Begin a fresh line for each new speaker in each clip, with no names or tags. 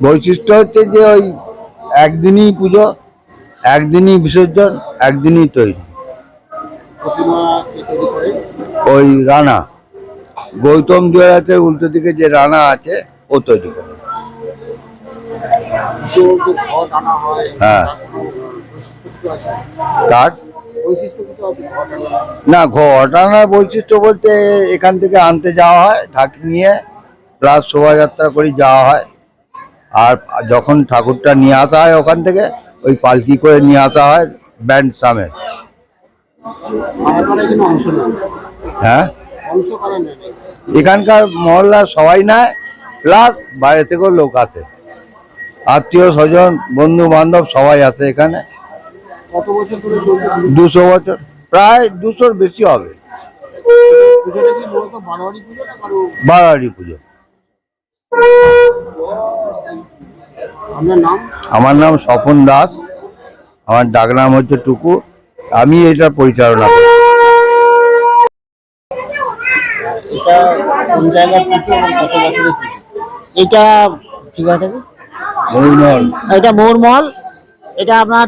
বৈশিষ্ট্য
হচ্ছে যে ওই একদিনই পুজো, একদিনই বিসর্জন, একদিনই তৈরি। ওই রানা, গৌতম জয়াতে উল্টো দিকে যে রানা আছে, ও তৈরি করে।
হয়। বৈশিষ্ট্য
না, ঘটনার বৈশিষ্ট্য বলতে এখান থেকে আনতে যাওয়া হয় ঢাকি নিয়ে। প্লাস শোভাযাত্রা করে যাওয়া হয়। আর যখন ঠাকুরটা নিয়ে আসা হয় ওখান থেকে ওই পালকি করে নিয়ে আসা হয় ব্যান্ড সামে হ্যাঁ? এখানকার মহল্লার সবাই নেয় প্লাস বাইরে থেকেও লোক আসে। আত্মীয় স্বজন বন্ধু বান্ধব সবাই আসে এখানে? দুশো বছর প্রায় দুশোর বেশি হবে।
বারোয়ারি পুজো না কারও
বারোয়ারি পুজো
আপনার নাম
আমার নাম স্বপন দাস। আমার ডাক নাম হচ্ছে টুকু। আমি এটা পরিচালনা করি।
এটা এটা
আপনার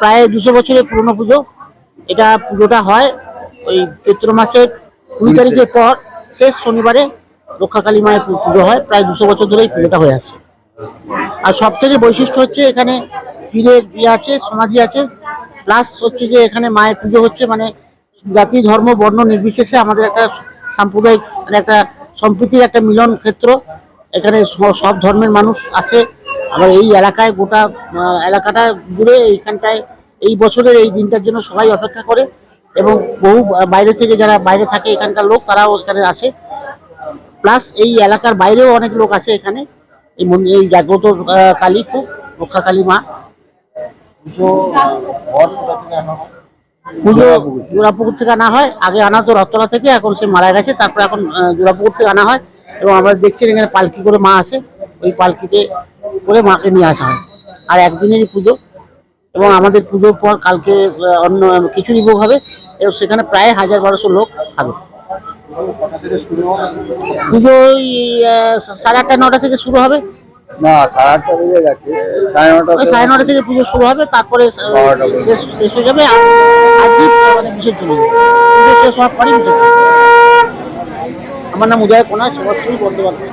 প্রায় দুশো বছরের পুরনো পুজো। এটা পুজোটা হয় ওই চৈত্র মাসের কুড়ি তারিখের পর শেষ শনিবারে। রক্ষাকালী মায়ের পুজো হয়, প্রায় দুশো বছর ধরে এই পুজোটা হয়ে আসছে। আর সব থেকে বৈশিষ্ট্য হচ্ছে এখানে পীরের ইয়ে আছে, সমাধি আছে প্লাস হচ্ছে যে এখানে মায়ের পুজো হচ্ছে মানে জাতি, ধর্ম, বর্ণ নির্বিশেষে আমাদের একটা সাম্প্রদায়িক মানে একটা সম্প্রীতির একটা মিলন ক্ষেত্র। এখানে সব ধর্মের মানুষ আসে। আবার এই এলাকায় গোটা এলাকাটা জুড়ে এইখানটায় এই বছরের এই দিনটার জন্য সবাই অপেক্ষা করে। এবং বহু বাইরে থেকে যারা বাইরে থাকে এখানকার লোক, তারাও এখানে আসে। প্লাস এই এলাকার বাইরেও অনেক লোক আছে এখানে। এই মন্দির এই জাগ্রত কালী খুব, রক্ষা কালী মা।
পুজো
জোড়াপুকুর থেকে আনা হয়। আগে আনা তো রথতলা থেকে, এখন সে মারা গেছে। তারপর এখন জোড়াপুকুর থেকে আনা হয়। এবং আমরা দেখছেন এখানে পালকি করে মা আসে। ওই পালকিতে করে মাকে নিয়ে আসা হয়। আর একদিনেরই পুজো। এবং আমাদের পুজোর পর কালকে অন্য খিচুড়ি ভোগ হবে। এবং সেখানে প্রায় হাজার বারোশো লোক খাবে
পুজো থেকে
ওই সাড়ে আটটা নটা থেকে শুরু হবে।
না সাড়ে আটটা বেজে গেছে সাড়ে নটা
সাড়ে নটা থেকে পুজো শুরু হবে তারপরে। শেষ হয়ে যাবে আজকে মানে হবে পুজো শেষ হওয়ার পরই বিসর্জন আমার নাম উদয় কোনার সমাজসেবী বন্দ্যোপাধ্যায়।